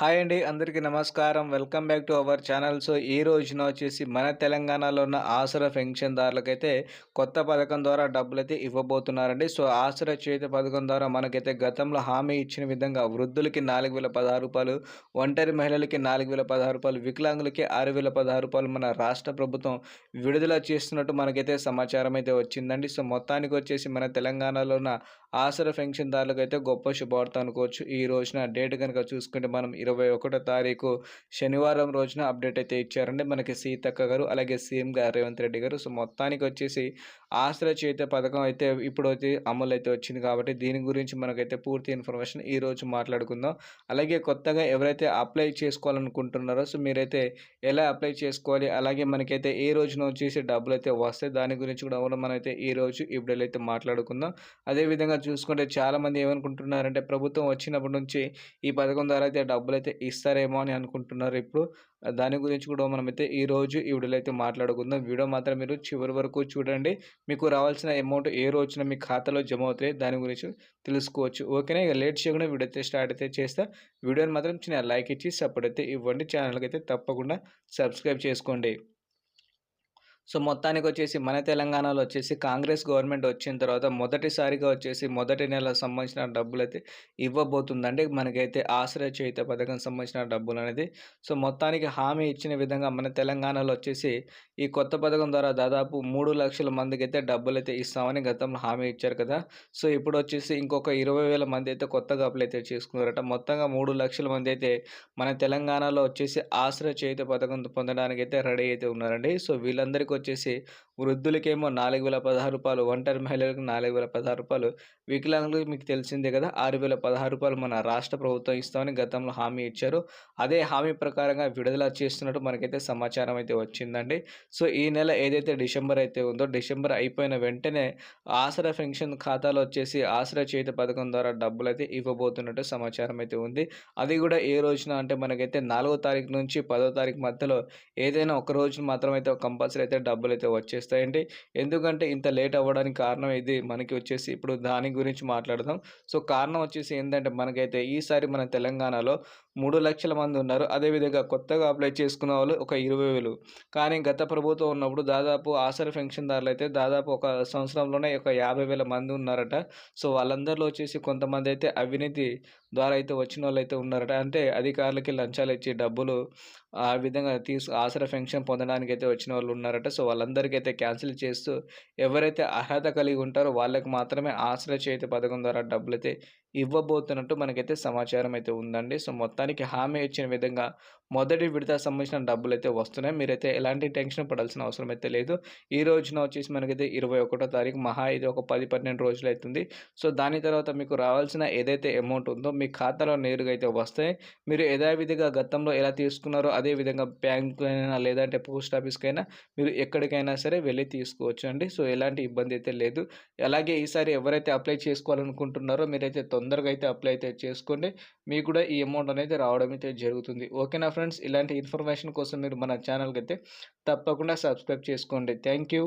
Hi అండి అందరికీ నమస్కారం. Welcome back to our channel. So ఈ రోజున వచ్చేసి మన తెలంగాణలో ఉన్న ఆసరా పెన్షన్దారులకైతే కొత్త పథకం ద్వారా డబ్బులు అయితే ఇవ్వబోతున్నారండి. సో ఆసరా చేతి పథకం ద్వారా మనకైతే గతంలో హామీ ఇచ్చిన విధంగా వృద్ధులకి నాలుగు వేల పదహారు రూపాయలు ఒంటరి మహిళలకి నాలుగు వేల పదహారు రూపాయలు వికలాంగులకి ఆరు వేల పదహారు రూపాయలు మన రాష్ట్ర ప్రభుత్వం విడుదల చేస్తున్నట్టు మనకైతే సమాచారం అయితే వచ్చిందండి. సో మొత్తానికి వచ్చేసి మన తెలంగాణలో ఉన్న ఆసరా పెన్షన్దారులకు అయితే గొప్ప శుభవార్త అనుకోవచ్చు. ఈ రోజున డేట్ కనుక చూసుకుంటే మనం ఇరవై ఒకటో తారీఖు శనివారం రోజున అప్డేట్ అయితే ఇచ్చారండి మనకి సీతక్క గారు అలాగే సీఎం గారు రేవంత్ రెడ్డి గారు. సో మొత్తానికి వచ్చేసి ఆశ్ర చేత పథకం అయితే ఇప్పుడు అయితే అమలు అయితే వచ్చింది కాబట్టి దీని గురించి మనకైతే పూర్తి ఇన్ఫర్మేషన్ ఈ రోజు మాట్లాడుకుందాం. అలాగే కొత్తగా ఎవరైతే అప్లై చేసుకోవాలనుకుంటున్నారో సో మీరైతే ఎలా అప్లై చేసుకోవాలి అలాగే మనకైతే ఏ రోజున వచ్చేసి డబ్బులు అయితే వస్తాయి దాని గురించి కూడా మనం అయితే ఈ రోజు ఇప్పుడు అయితే మాట్లాడుకుందాం. అదేవిధంగా చూసుకుంటే చాలామంది ఏమనుకుంటున్నారంటే ప్రభుత్వం వచ్చినప్పటి నుంచి ఈ పథకం ద్వారా అయితే డబ్బులు అయితే ఇస్తారేమో అని అనుకుంటున్నారు. ఇప్పుడు దాని గురించి కూడా మనమైతే ఈరోజు ఈ వీడియోలో అయితే మాట్లాడుకుందాం. వీడియో మాత్రం మీరు చివరి వరకు చూడండి. మీకు రావాల్సిన అమౌంట్ ఏ రోజున మీ ఖాతాలో జమ అవుతాయి. దాని గురించి తెలుసుకోవచ్చు. ఓకేనా? ఇక లేట్ చేయకుండా వీడియో అయితే స్టార్ట్ అయితే చేస్తా. వీడియోని మాత్రం చిన్న లైక్ ఇచ్చి సపోర్ట్ అయితే ఇవ్వండి. ఛానల్కి అయితే తప్పకుండా సబ్స్క్రైబ్ చేసుకోండి. సో మొత్తానికి వచ్చేసి మన తెలంగాణలో వచ్చేసి కాంగ్రెస్ గవర్నమెంట్ వచ్చిన తర్వాత మొదటిసారిగా వచ్చేసి మొదటి నెల సంబంధించిన డబ్బులు అయితే ఇవ్వబోతుందండి. మనకైతే ఆశ్రయ చేత పథకం సంబంధించిన డబ్బులు అనేది సో మొత్తానికి హామీ ఇచ్చిన విధంగా మన తెలంగాణలో వచ్చేసి ఈ కొత్త పథకం ద్వారా దాదాపు మూడు లక్షల మందికి అయితే డబ్బులు అయితే ఇస్తామని గతంలో హామీ ఇచ్చారు కదా. సో ఇప్పుడు వచ్చేసి ఇంకొక ఇరవై వేల మంది అయితే కొత్తగా అప్లై అయితే చేసుకున్నారట. మొత్తంగా మూడు లక్షల మంది అయితే మన తెలంగాణలో వచ్చేసి ఆశ్రయ చేత పథకం పొందడానికి అయితే రెడీ అయితే ఉన్నారండి. సో వీళ్ళందరికీ వచ్చేసి వృద్ధులకేమో నాలుగు వేల పదహారు రూపాయలు ఒంటరి మహిళలకు నాలుగు వేల పదహారు రూపాయలు వికలాంగులకు మీకు తెలిసిందే కదా ఆరు వేల పదహారు రూపాయలు మన రాష్ట్ర ప్రభుత్వం ఇస్తామని గతంలో హామీ ఇచ్చారు. అదే హామీ ప్రకారంగా విడుదల చేస్తున్నట్టు మనకైతే సమాచారం అయితే వచ్చిందండి. సో ఈ నెల ఏదైతే డిసెంబర్ అయితే ఉందో డిసెంబర్ అయిపోయిన వెంటనే ఆసరా పెన్షన్ ఖాతాలో వచ్చేసి ఆసరా చేతి పథకం ద్వారా డబ్బులు అయితే ఇవ్వబోతున్నట్టు సమాచారం అయితే ఉంది. అది కూడా ఏ రోజున అంటే మనకైతే నాలుగో తారీఖు నుంచి పదో తారీఖు మధ్యలో ఏదైనా ఒక రోజు మాత్రం అయితే కంపల్సరీ అయితే డబ్బులు అయితే వచ్చేస్తాయండి. ఎందుకంటే ఇంత లేట్ అవ్వడానికి కారణం ఇది. మనకి వచ్చేసి ఇప్పుడు దాని గురించి మాట్లాడదాం. సో కారణం వచ్చేసి ఏంటంటే మనకైతే ఈసారి మన తెలంగాణలో మూడు లక్షల మంది ఉన్నారు. అదేవిధంగా కొత్తగా అప్లై చేసుకున్న వాళ్ళు ఒక ఇరవై వేలు. కానీ గత ప్రభుత్వం ఉన్నప్పుడు దాదాపు ఆసర పెన్షన్దారులు అయితే దాదాపు ఒక సంవత్సరంలోనే ఒక యాభై వేల మంది ఉన్నారట. సో వాళ్ళందరిలో వచ్చేసి కొంతమంది అయితే అవినీతి ద్వారా అయితే వచ్చిన వాళ్ళు అయితే ఉన్నారట. అంటే అధికారులకి లంచాలు ఇచ్చి డబ్బులు ఆ విధంగా తీసు ఆసరా పెన్షన్ పొందడానికి అయితే వచ్చిన వాళ్ళు ఉన్నారట. సో వాళ్ళందరికీ అయితే క్యాన్సిల్ చేస్తూ ఎవరైతే అర్హత కలిగి ఉంటారో వాళ్ళకి మాత్రమే ఆసరా చేతి పథకం ద్వారా డబ్బులు అయితే ఇవ్వబోతున్నట్టు మనకైతే సమాచారం అయితే ఉందండి. సో మొత్తం మొత్తానికి హామీ ఇచ్చిన విధంగా మొదటి విడత సంబంధించిన డబ్బులు అయితే వస్తున్నాయి. మీరైతే ఎలాంటి టెన్షన్ పడాల్సిన అవసరం అయితే లేదు. ఈ రోజున వచ్చేసి మనకైతే ఇరవై ఒకటో తారీఖు మహా ఇది ఒక పది పన్నెండు రోజులు అవుతుంది. సో దాని తర్వాత మీకు రావాల్సిన ఏదైతే అమౌంట్ ఉందో మీ ఖాతాలో నేరుగా అయితే వస్తాయి. మీరు యథావిధిగా గతంలో ఎలా తీసుకున్నారో అదే విధంగా బ్యాంక్ అయినా లేదంటే పోస్ట్ ఆఫీస్కైనా మీరు ఎక్కడికైనా సరే వెళ్ళి తీసుకోవచ్చు అండి. సో ఎలాంటి ఇబ్బంది అయితే లేదు. అలాగే ఈసారి ఎవరైతే అప్లై చేసుకోవాలనుకుంటున్నారో మీరైతే తొందరగా అయితే అప్లై అయితే చేసుకోండి. మీకు కూడా ఈ అమౌంట్ అనేది రావడం అయితే జరుగుతుంది. ఓకేనా ఫ్రెండ్స్ ఇలాంటి ఇన్ఫర్మేషన్ కోసం మీరు మన ఛానల్కి అయితే తప్పకుండా సబ్స్క్రైబ్ చేసుకోండి. Thank you.